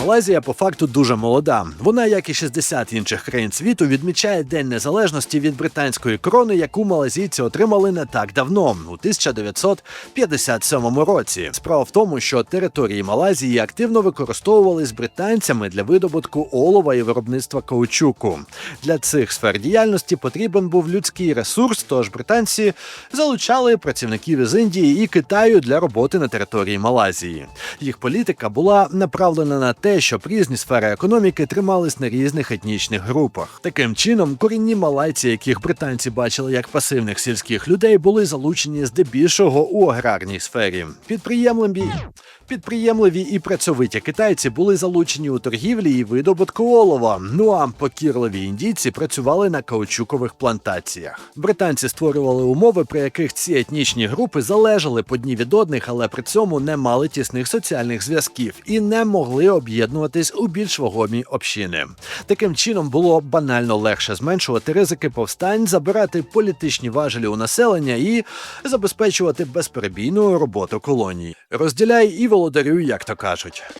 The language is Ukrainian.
Малайзія по факту дуже молода. Вона, як і 60 інших країн світу, відмічає День Незалежності від британської корони, яку малазійці отримали не так давно, у 1957 році. Справа в тому, що території Малайзії активно використовувались британцями для видобутку олова і виробництва каучуку. Для цих сфер діяльності потрібен був людський ресурс, тож британці залучали працівників із Індії і Китаю для роботи на території Малайзії. Їх політика була направлена на те, щоб різні сфери економіки тримались на різних етнічних групах. Таким чином, корінні малайці, яких британці бачили як пасивних сільських людей, були залучені здебільшого у аграрній сфері. Підприємливі, підприємливі і працьовиті китайці були залучені у торгівлі і видобутку олова. Ну а покірливі індійці працювали на каучукових плантаціях. Британці створювали умови, при яких ці етнічні групи залежали по дні від одних, але при цьому не мали тісних соціальних зв'язків і не могли об'єднуватись у більш вагомі общини. Таким чином було банально легше зменшувати ризики повстань, забирати політичні важелі у населення і забезпечувати безперебійну роботу колоній. Розділяй і володарюй, як то кажуть.